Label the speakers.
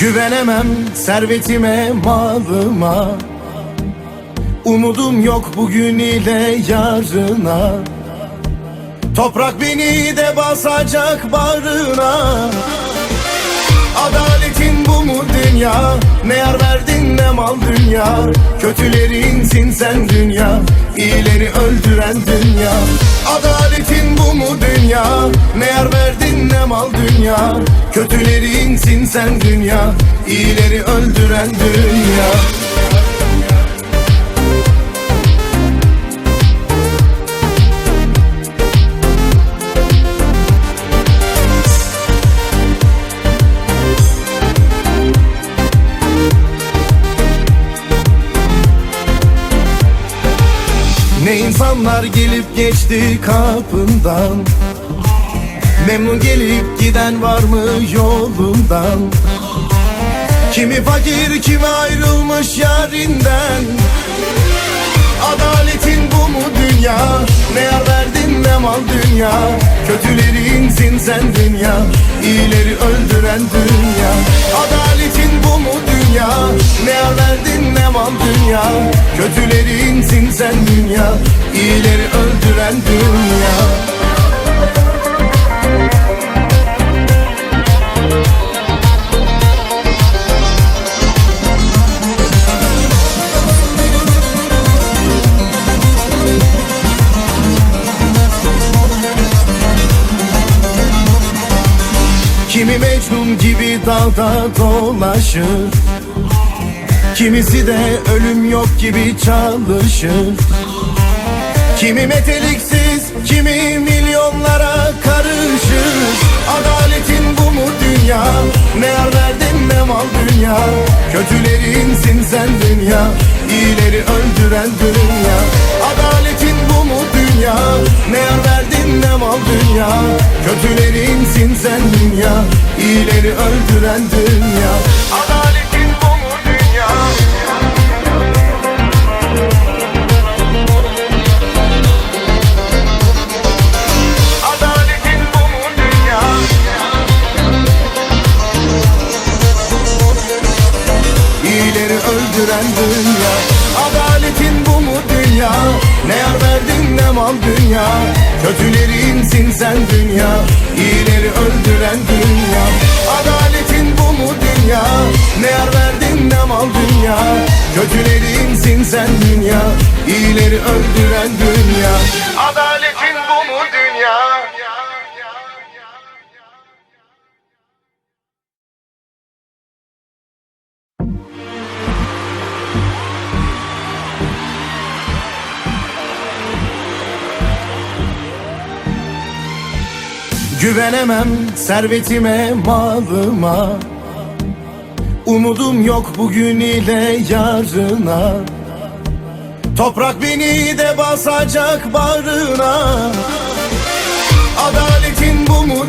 Speaker 1: Güvenemem servetime, malıma. Umudum yok bugün ile yarına. Toprak beni de basacak bağrına. Adaletin bu mu dünya? Ne yar verdin ne mal dünya? Kötülerinsin sen dünya İyileri öldüren dünya. Adaletin bu mu dünya? Ne yar verdin ne mal dünya. Kötülerinsin sen dünya. İyileri öldüren dünya. Ne insanlar gelip geçti kapından Memnun gelip giden var mı yolundan? Kimi fakir kimi ayrılmış yarinden. Adaletin bu mu dünya? Ne verdin ne mal dünya? Kötülerinsin sen dünya İyileri öldüren dünya. Adaletin bu mu dünya? Ne verdin ne mal dünya? Kötülerinsin sen dünya İyileri öldüren dünya Kimi Mecnun gibi dalda dolaşır Kimisi de ölüm yok gibi çalışır Kimi meteliksiz, kimi milyonlara karışır Adaletin bu mu dünya? Ne yar verdin ne mal dünya? Kötülerinsin sen dünya, iyileri öldüren dünya Adaletin bu mu dünya? Ne yar verdin ne mal dünya? Kötülerinsin sen dünya, iyileri öldüren dünya. Adaletin bu mu dünya? Adaletin bu mu dünya? İyileri öldüren dünya. Adaletin bu mu dünya. Ne yar verdin ne mal dünya. Kötülerinsin sen dünya. İyileri öldüren dünya dünya. Kötülerinsin sen dünya. İyileri öldüren dünya. Adaletin bu mu dünya? Güvenemem servetime, malıma Umudum yok bugün ile yarına Toprak beni de basacak bağrına Adaletin bu mu?